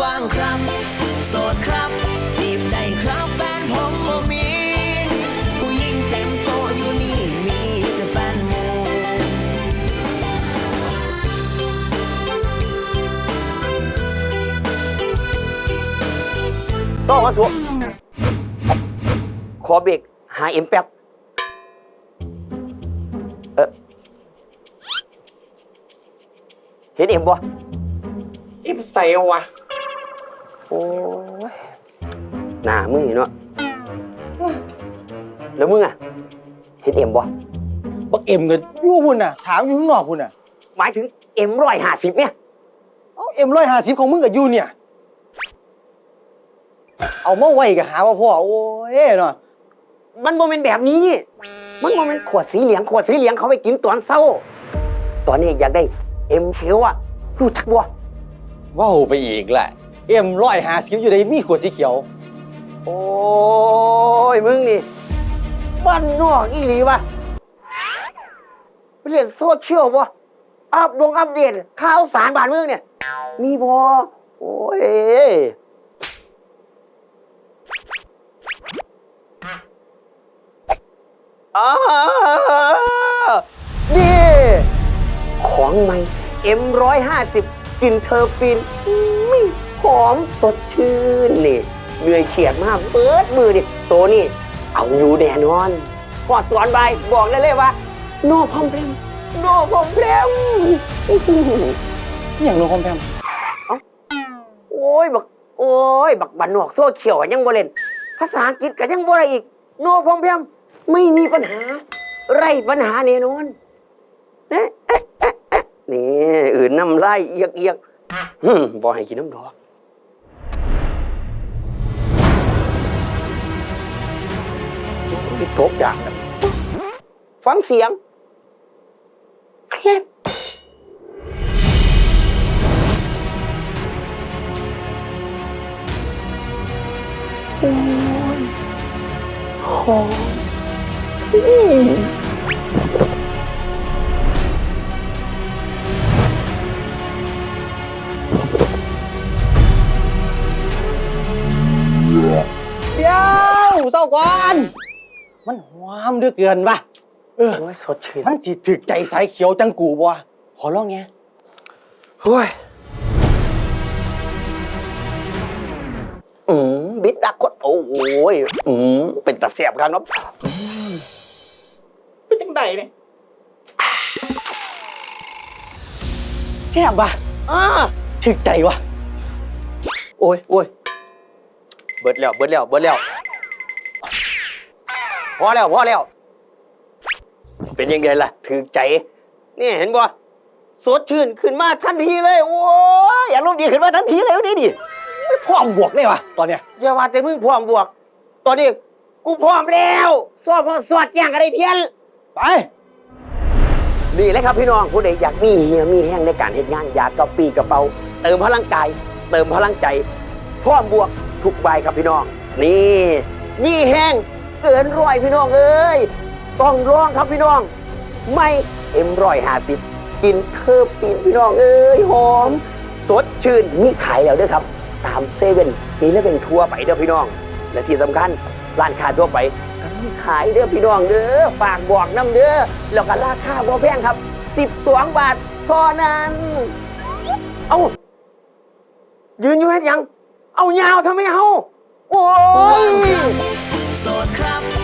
ว่างครับ โสดครับจีบได้ครับแฟนผมบ่มี ผู้หญิงเต็มโตะอยู่นี่มีแต่แฟนหมูต้องมาสัวขอเบรกหาเอ็มแป๊บเออเห็นเอ็มบ่อิมใส่วะ โอ้ยหน้ามึงนี่เนาะแล้วมึงอะเห็นเอ็มบ่บักเอ็มก็อยู่พุ่นน่ะ ถามอยู่ข้างนอกพุ่นน่ะหมายถึงเอ็มร้อยห้าสิบเนี่ยเอาเอ็มร้อยห้าสิบของมึงกับยูเนี่ย เอามาไว้ก็หาว่าพ่อโอ้ยเนาะมันโมเมนแบบนี้ มันโมเมนขวดสีเหลืองขวดสีเหลืองเขาไปกินตอนเศร้า ตอนนี้อยากได้เอ็มเชลอะรู้จักบ่ว้าวไปอีกแหละ เอ็มร้อยห้าสิบอยู่ในมีขวดสีเขียว โอ้ยมึงนี่บ้านนอกอีหลีวะไปเรียนโซเชียลบ่อัปดงอัปเดตข่าวสารบ้านเมืองเนี่ย มีบ่โอ้ยอานี่ ของใหม่เอ็มร้อยห้าสิบกินเทอร์ปิน หอมสดชื่นนี่เหนื่อยเขียดมากเปิดมือดิโตนี่ เอาอยู่แน่นอนพอดตอนใบายบอกเลยเลยว่า โนพอมเพมโนพอมเพมอหย่างโนคอมแพมโอ้ยบักโอ้ยบักบันนอกโซ่เขียวยังบ่เล่น ภาษาอังกฤษก็ยังบ่ได้อีก โนพอมเพมไม่มีปัญหา ไรปัญหาแน่นอนเอ๊ะเอ๊ะเอ๊ะเอ๊ะนี่อื่นน้ำไล่เอียกเอียกหึ่มบ่ให้กินน้ำดอก ที่ทุบดังฟังเสียงเครียดโอ้ยหอมเดี๋ยวเศร้ากวนามเหลือเกินวะเออโอ้ยสดชื่นมันจิถึกใจสายเขียวจังกูบ่วะขอร้องเนี้ยเฮ้ยอืมบิดดักกดโอ้ยอืมเป็นตะเสียบครับเนาะเป็นจังไดเนี่ยแซ่บวะอ่าถึกใจวะโอ้ยโอ้ยเบิดแล้วเบิดแล้วเบิดแล้ว พอแล้วพอแล้ว เป็นยังไงล่ะถือใจ นี่เห็นบ่สดชื่นขึ้นมาทันทีเลย โอ้ยอย่ารมณ์ดีขึ้นมาทันทีเลยนี่ดิไม่พร้อมบวกเลยวะตอนเนี้ยอย่าว่าแต่มึงพร้อมบวก ตอนนี้กูพร้อมแล้วสอบสอดแย่งอะไรเพี้ยนไปดีเลยครับพี่น้องผู้ใดอยากมีเฮียมีแห้งในการเห็นงานอยากกระปีกระเป๋าเติมพลังกาย เติมพลังใจพร้อมบวกทุกใบครับพี่น้อง นี่ มีแห้ง เกินร้อยพี่น้องเอ้ยต้องลองครับพี่น้อง ไม่เอ็มร้อยห้าสิบกินเทอร์ปีนพี่น้องเอ้ยหอม สดชื่นมีขายแล้วด้วยครับ ตามเซเว่นนี่แล้วเป็นทัวร์ไปเด้อพี่น้อง และที่สำคัญร้านค้าทั่วไปก็มีขายเด้อพี่น้องเด้อฝากบอกน้ำเด้อแล้วก็ราคาบ่แพงครับ12บสองบาทเท่านั้นเอายืนอยู่เฮ็ดยัง เอายาวทำไมเฮาโอ้ย โสดครับ